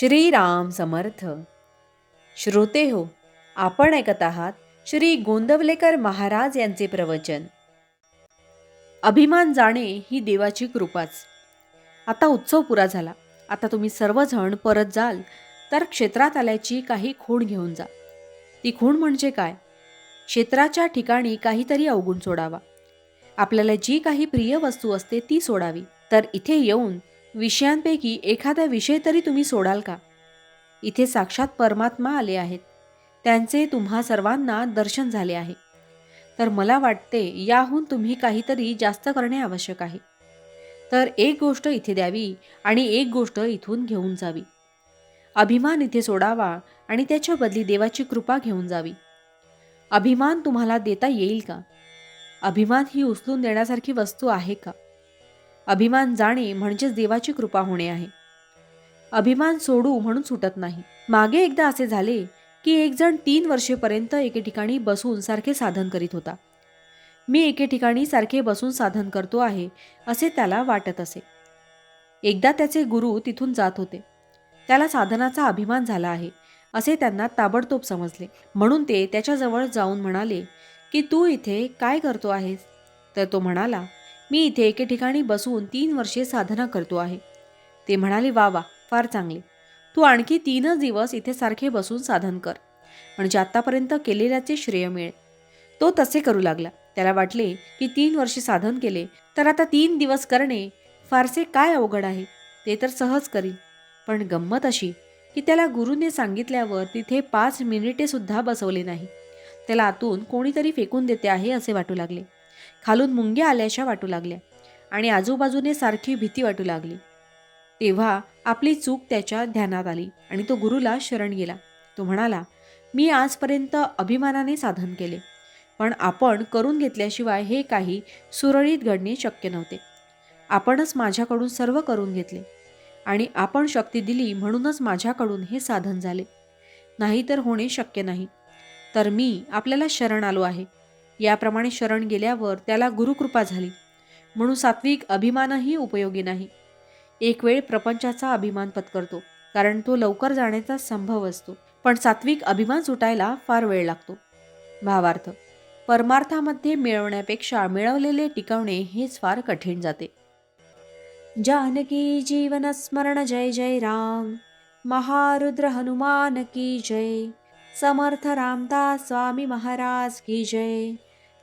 श्रीराम समर्थ. श्रोते हो आपण ऐकत आहात श्री गोंदवलेकर महाराज यांचे प्रवचन. अभिमान जाणे ही देवाची कृपाच. आता उत्सव पुरा झाला. आता तुम्ही सर्वजण परत जाल तर क्षेत्रात आल्याची काही खूण घेऊन जा. ती खूण म्हणजे काय? क्षेत्राच्या ठिकाणी काहीतरी अवगुण सोडावा. आपल्याला जी काही प्रिय वस्तू असते ती सोडावी तर इथे येऊन विषयांपैकी एखादा विषय तरी तुम्ही सोडाल का? इथे साक्षात परमात्मा आले आहेत. त्यांचे तुम्हा सर्वांना दर्शन झाले आहे. तर मला वाटते याहून तुम्ही काहीतरी जास्त करणे आवश्यक आहे. तर एक गोष्ट इथे द्यावी आणि एक गोष्ट इथून घेऊन जावी. अभिमान इथे सोडावा आणि त्याच्या बदली देवाची कृपा घेऊन जावी. अभिमान तुम्हाला देता येईल का? अभिमान ही उचलून देण्यासारखी वस्तू आहे का? अभिमान जाणे म्हणजेच देवाची कृपा होणे आहे. अभिमान सोडू म्हणून सुटत नाही. मागे एकदा असे झाले की एक जण तीन वर्षेपर्यंत एके ठिकाणी बसून सारखे साधन करीत होता. मी एके ठिकाणी सारखे बसून साधन करतो आहे असे त्याला वाटत असे. एकदा त्याचे गुरु तिथून जात होते. त्याला साधनाचा अभिमान झाला आहे असे त्यांना ताबडतोब समजले. म्हणून ते त्याच्याजवळ जाऊन म्हणाले की तू इथे काय करतो आहेस? तर तो म्हणाला मी इथे एके ठिकाणी बसून तीन वर्षे साधना करतो आहे. ते म्हणाले वा वा फार चांगले. तू आणखी तीनच दिवस इथे सारखे बसून साधन कर. म्हणजे आत्तापर्यंत केलेल्याचे श्रेय मिळेल. तो तसे करू लागला. त्याला वाटले की तीन वर्षे साधन केले तर आता तीन दिवस करणे फारसे काय अवघड आहे? ते तर सहज करील पण गंमत अशी की त्याला गुरुने सांगितल्यावर तिथे पाच मिनिटे सुद्धा बसवले नाही. त्याला आतून कोणीतरी फेकून देते आहे असे वाटू लागले. खालून मुंग्या आल्याशा वाटू लागल्या आणि आजूबाजूने सारखी भीती वाटू लागली. तेव्हा आपली चूक त्याच्या ध्यानात आली आणि तो गुरुला शरण गेला. तो म्हणाला मी आजपर्यंत अभिमानाने साधन केले पण आपण करून घेतल्याशिवाय हे काही सुरळीत घडणे शक्य नव्हते. आपणच माझ्याकडून सर्व करून घेतले आणि आपण शक्ती दिली म्हणूनच माझ्याकडून हे साधन झाले. नाहीतर होणे शक्य नाही. तर मी आपल्याला शरण आलो आहे. याप्रमाणे शरण गेल्यावर त्याला गुरुकृपा झाली. म्हणून सात्विक अभिमानही उपयोगी नाही. एक वेळ प्रपंचाचा अभिमान पत्करतो कारण तो लवकर जाण्याचा संभव असतो. पण सात्विक अभिमान सुटायला फार वेळ लागतो. भावार्थ परमार्थामध्ये मिळवण्यापेक्षा मिळवलेले टिकवणे हेच फार कठीण जाते. जानकी जीवन स्मरण जय जय राम. महारुद्र हनुमान की जय. समर्थ रामदास स्वामी महाराज की जय.